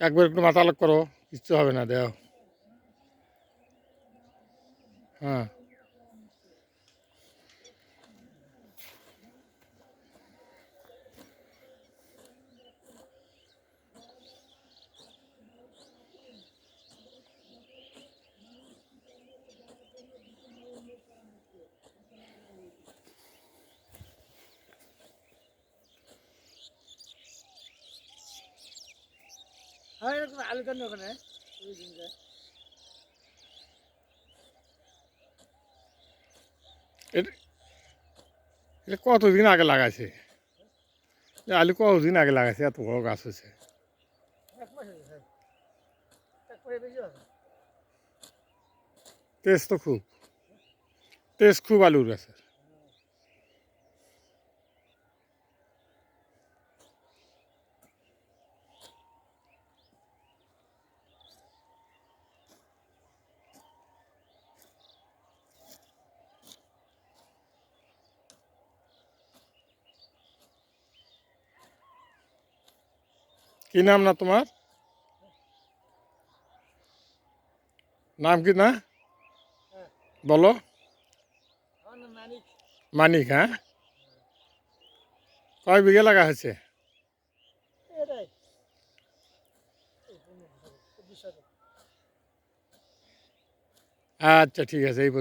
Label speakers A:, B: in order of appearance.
A: একবার একটু মাথা আলোক করো কিচ্ছু হবে না দেও। হ্যাঁ।
B: হ্যাঁ এরকম আলু কেন ওখানে?
A: এটা কতদিন আগে লাগাইছে? আলু কতদিন আগে লাগাইছে? এত বড় গাছ হয়েছে। তেজ তো খুব। তেজ খুব আলুর গাছের কি নাম না তোমার? নাম কি না? বলো।
B: মানিক
A: হ্যাঁ? কয় বিঘে লাগা হয়েছে। আচ্ছা ঠিক আছে, এই